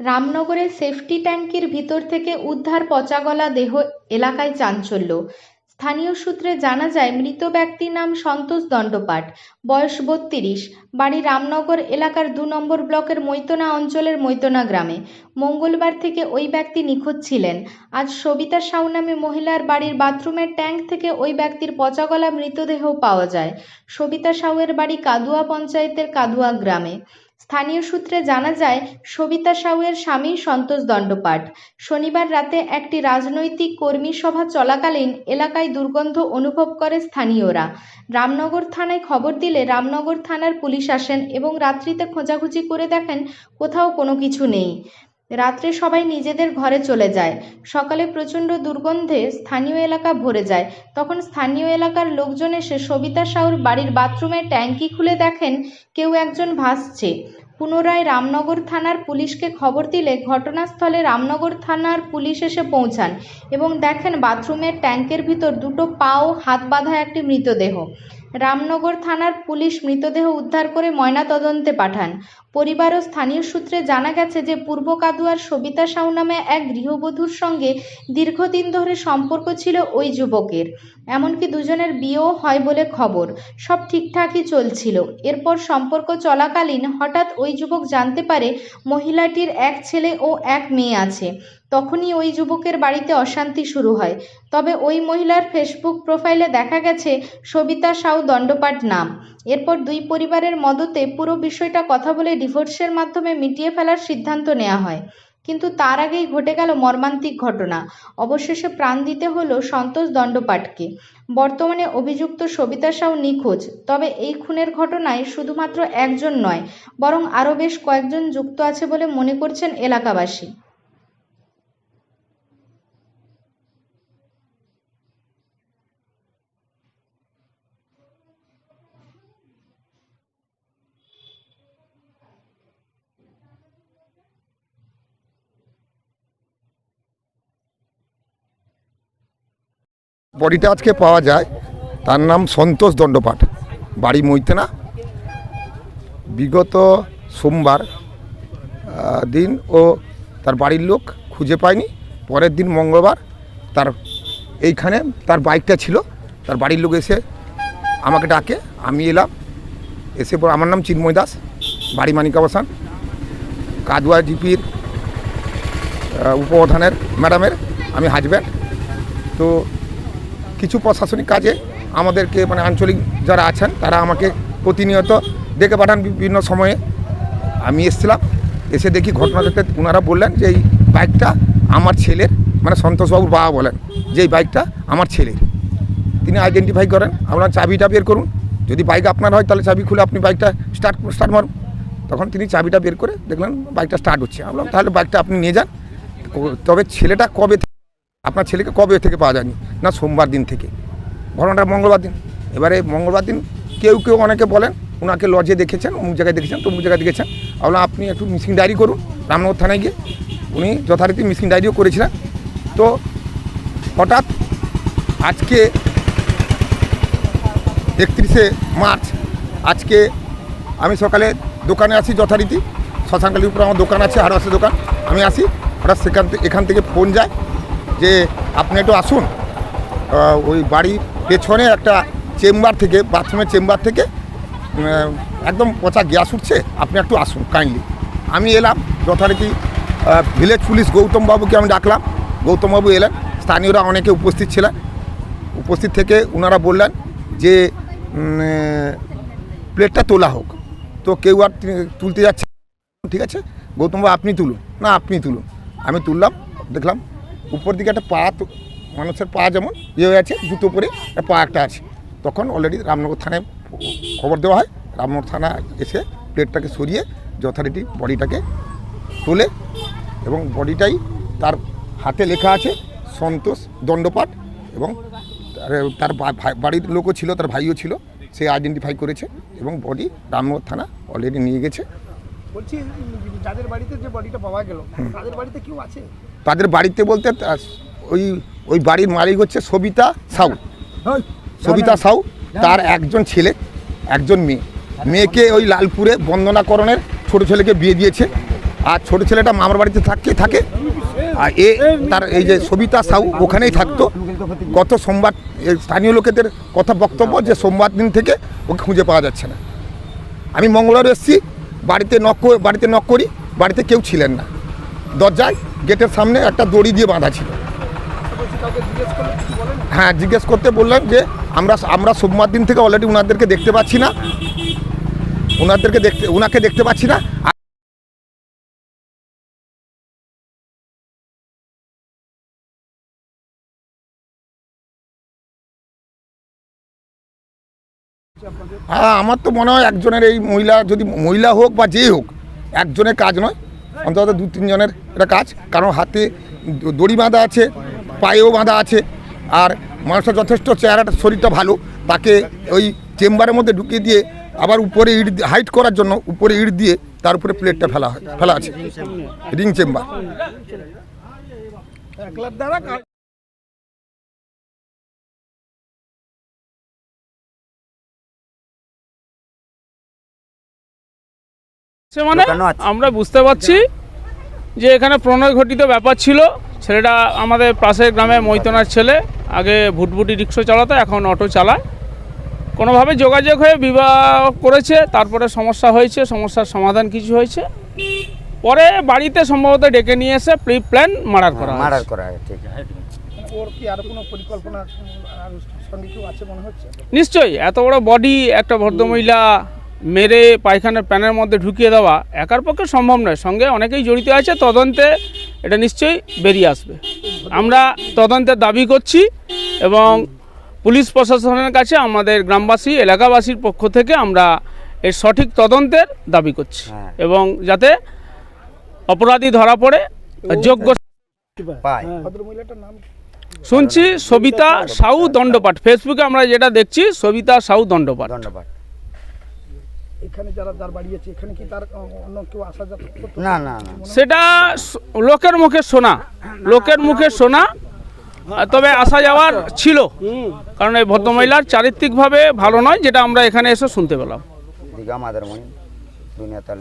রামনগরের safety ট্যাঙ্কির ভিতর থেকে উদ্ধার পচাগলা দেহ এলাকায় চাঞ্চল্য। স্থানীয় সূত্রে জানা যায়, মৃত ব্যক্তির নাম সন্তোষ দণ্ডপাঠ। বয়স বত্রিশ। বাড়ি রামনগর এলাকার দু নম্বর ব্লকের মৈতনা অঞ্চলের মৈতনা গ্রামে। মঙ্গলবার থেকে ওই ব্যক্তি নিখোঁজ ছিলেন। আজ সবিতা সাউ নামে মহিলার বাড়ির বাথরুমের ট্যাঙ্ক থেকে ওই ব্যক্তির পচাগলা মৃতদেহ পাওয়া যায়। সবিতা সাউয়ের বাড়ি কাদুয়া পঞ্চায়েতের কাদুয়া গ্রামে। স্থানীয় সূত্রে জানা যায়, সবিতা সাউয়ের স্বামী সন্তোষ দণ্ডপাঠ। শনিবার রাতে একটি রাজনৈতিক কর্মী সভা চলাকালীন এলাকায় দুর্গন্ধ অনুভব করে স্থানীয়রা। রামনগর থানায় খবর দিলে রামনগর থানার পুলিশ আসেন এবং রাত্রিতে খোঁজাখুঁজি করে দেখেন কোথাও কোনো কিছু নেই। রাত্রে সবাই নিজেদের ঘরে চলে যায়। সকালে প্রচণ্ড দুর্গন্ধে স্থানীয় এলাকা ভরে যায়। তখন স্থানীয় এলাকার লোকজন এসে সবিতা সাউর বাড়ির বাথরুমের ট্যাঙ্কি খুলে দেখেন কেউ একজন ভাসছে। পুনরায় রামনগর থানার পুলিশকে খবর দিলে ঘটনাস্থলে রামনগর থানার পুলিশ এসে পৌঁছান এবং দেখেন বাথরুমের ট্যাঙ্কের ভিতর দুটো পা ও হাত বাঁধা একটি মৃতদেহ। রামনগর থানার পুলিশ মৃতদেহ উদ্ধার করে ময়নাতদন্তে পাঠান। পরিবার ও স্থানীয় সূত্রে জানা গেছে যে পূর্ব কাদুয়ার সবিতা সাউ নামে এক গৃহবধূর সঙ্গে দীর্ঘদিন ধরে সম্পর্ক ছিল ওই যুবকের। এমনকি দুজনের বিয়েও হয় বলে খবর। সব ঠিকঠাকই চলছিল। এরপর সম্পর্ক চলাকালীন হঠাৎ ওই যুবক জানতে পারে মহিলাটির এক ছেলে ও এক মেয়ে আছে। তখনই ওই যুবকের বাড়িতে অশান্তি শুরু হয়। তবে ওই মহিলার ফেসবুক প্রোফাইলে দেখা গেছে সবিতা সাউ দণ্ডপাট নাম। এরপর দুই পরিবারের মদতে পুরো বিষয়টা কথা বলে ডিভোর্সের মাধ্যমে মিটিয়ে ফেলার সিদ্ধান্ত নেওয়া হয়। কিন্তু তার আগেই ঘটে গেল মর্মান্তিক ঘটনা। অবশেষে প্রাণ দিতে হলো সন্তোষ দণ্ডপাটকে। বর্তমানে অভিযুক্ত সবিতা সাউ নিখোঁজ। তবে এই খুনের ঘটনায় শুধুমাত্র একজন নয়, বরং আরও বেশ কয়েকজন যুক্ত আছে বলে মনে করছেন এলাকাবাসী। বডিটা আজকে পাওয়া যায়। তার নাম সন্তোষ দণ্ডপাঠ। বাড়ি মৈতেনা। বিগত সোমবার দিন ও তার বাড়ির লোক খুঁজে পায়নি। পরের দিন মঙ্গলবার তার এইখানে তার বাইকটা ছিল। তার বাড়ির লোক এসে আমাকে ডাকে। আমি এলাম। এসে পর আমার নাম চিন্ময় দাস। বাড়ি মানিকাবাসান। কাদুয়া জিপির উপপ্রধানের, ম্যাডামের আমি হাজব্যান্ড। তো কিছু প্রশাসনিক কাজে আমাদেরকে মানে আঞ্চলিক যারা আছেন, তারা আমাকে প্রতিনিয়ত ডেকে পাঠান বিভিন্ন সময়ে। আমি এসেছিলাম, এসে দেখি ঘটনা দেখতে ওনারা বললেন যে এই বাইকটা আমার ছেলের মানে সন্তোষবাবুর বাবা বলেন যে এই বাইকটা আমার ছেলের। তিনি আইডেন্টিফাই করেন আপনার চাবিটা বের করুন। যদি বাইক আপনার হয়, তাহলে চাবি খুলে আপনি বাইকটা স্টার্ট স্টার্ট মারুন। তখন তিনি চাবিটা বের করে দেখলেন বাইকটা স্টার্ট হচ্ছে। আমি তাহলে বাইকটা আপনি নিয়ে যান। তবে ছেলেটা কবে আপনার ছেলেকে কবে থেকে পাওয়া যায়নি? না সোমবার দিন থেকে। ঘটনাটা মঙ্গলবার দিন। এবারে মঙ্গলবার দিন কেউ কেউ অনেকে বলেন ওনাকে লজে দেখেছেন, অমুক জায়গায় দেখেছেন, তমুক জায়গায় দেখেছেন। বললাম, আপনি একটু মিসিং ডায়েরি করুন, রামনগর থানায় গিয়ে। উনি যথারীতি মিসিং ডায়েরিও করেছিলেন। তো হঠাৎ আজকে একত্রিশে মার্চ, আজকে আমি সকালে দোকানে আসি যথারীতি। শ্মশানকালীর উপরে আমার দোকান আছে, হারবাসের দোকান। আমি আসি, হঠাৎ সেখান এখান থেকে ফোন যায়। যে আপনি একটু আসুন। ওই বাড়ির পেছনে একটা চেম্বার থেকে, বাথরুমের চেম্বার থেকে একদম পচা গ্যাস উঠছে, আপনি একটু আসুন কাইন্ডলি আমি এলাম, যথারীতি ভিলেজ পুলিশ গৌতমবাবুকে আমি ডাকলাম। গৌতমবাবু এলেন, স্থানীয়রা অনেকে উপস্থিত ছিলেন। উপস্থিত থেকে ওনারা বললেন যে প্লেটটা তোলা হোক। তো কেউ আর তুলতে যাচ্ছে ঠিক আছে? গৌতমবাবু আপনি তুলুন। না, আপনি তুলুন। আমি তুললাম, দেখলাম উপর দিকে একটা পা মানুষের পা যেমন ইয়ে হয়ে আছে জুতো পরে একটা পা একটা আছে। তখন অলরেডি রামনগর থানায় খবর দেওয়া হয়। রামনগর থানা এসে প্লেটটাকে সরিয়ে যথারীতি বডিটাকে তোলে এবং বডিটাই তার হাতে লেখা আছে সন্তোষ দণ্ডপাঠ এবং তার- বাড়ির লোকও ছিল তার ভাইও ছিল সে আইডেন্টিফাই করেছে এবং বডি রামনগর থানা অলরেডি নিয়ে গেছে। বলছি যাদের বাড়িতে যে বডিটা পাওয়া গেল তাদের বাড়িতে কেউ আছে? তাদের বাড়িতে বলতে ওই ওই বাড়ির মালিক হচ্ছে সবিতা সাউ। সবিতা সাউ তার একজন ছেলে একজন মেয়ে। মেয়েকে ওই লালপুরে বন্দনাকরণের ছোট ছেলেকে বিয়ে দিয়েছে। আর ছোট ছেলেটা মামার বাড়িতে থাকে থাকে। আর এ তার এই যে সবিতা সাউ ওখানেই থাকতো। গত সোমবার স্থানীয় লোকেদের কথা বক্তব্য যে সোমবার দিন থেকে ওকে খুঁজে পাওয়া যাচ্ছে না। আমি মঙ্গলবার এসেছি বাড়িতে নক বাড়িতে নক করি বাড়িতে কেউ ছিলেন না। দরজায় গেটের সামনে একটা দড়ি দিয়ে বাঁধা ছিল। হ্যাঁ জিজ্ঞেস করতে বললেন যে, আমরা আমরা সোমবার দিন থেকে অলরেডি ওনাদেরকে দেখতে পাচ্ছি না। ওনাদেরকে দেখতে ওনাকে দেখতে পাচ্ছি না। হ্যাঁ আমার তো মনে হয় একজনের এই মহিলা, যদি মহিলা হোক বা যেই হোক, একজনের কাজ নয়। অন্তত দু তিনজনের এটা কাজ। কারণ হাতে দড়ি বাঁধা আছে, পায়েও বাঁধা আছে, আর মানুষটা যথেষ্ট চেহারাটা, শরীরটা ভালো। তাকে ওই চেম্বারের মধ্যে ঢুকিয়ে দিয়ে আবার উপরে ইট হাইট করার জন্য উপরে ইট দিয়ে তার উপরে প্লেটটা ফেলা হয়, ফেলা আছে। Ring chamber. মানে আমরা বুঝতে পারছি যে এখানে প্রণয় ঘটিত ব্যাপার ছিল। ছেলেটা আমাদের পাশের গ্রামে মৈতনার ছেলে আগে ভুটভুটি রিক্সা চালাতো এখন অটো চালায়। কোনোভাবে যোগাযোগ হয়ে বিবাহ করেছে তারপরে সমস্যা হয়েছে সমস্যার সমাধান কিছু হয়েছে। পরে বাড়িতে সম্ভবত ডেকে নিয়ে এসে প্রি প্ল্যান মার্ডার করা মার্ডার করা ঠিক। আছে ওর কি আর কোনো পরিকল্পনা আর সঙ্গে কেউ আছে মনে হচ্ছে? নিশ্চয়ই এত বড় বডি একটা ভদ্রমহিলা মেরে পায়খানার প্যানের মধ্যে ঢুকিয়ে দেওয়া একার পক্ষে সম্ভব নয়। সঙ্গে অনেকেই জড়িত আছে তদন্তে এটা নিশ্চয়ই বেরিয়ে আসবে। আমরা তদন্তের দাবি করছি এবং পুলিশ প্রশাসনের কাছে আমাদের গ্রামবাসী এলাকাবাসীর পক্ষ থেকে আমরা এর সঠিক তদন্তের দাবি করছি হ্যাঁ। এবং যাতে অপরাধী ধরা পড়ে যোগ্য নাম শুনছি সবিতা সাউ দণ্ডপাঠ। ফেসবুকে আমরা যেটা দেখছি সবিতা সাউ দণ্ডপাঠ। ধন্যবাদ এখানে যারা যার বাড়িয়েছে এখানে কি তার অন্য কেউ আসা যাচ্ছে না না না। সেটা লোকের মুখে শোনা। লোকের মুখে শোনা তবে আসা যাওয়ার ছিল। কারণ এই ভদ্রমহিলার চারিত্রিকভাবে ভালো নয় যেটা আমরা এখানে এসে শুনতে পেলাম। দুনিয়া তার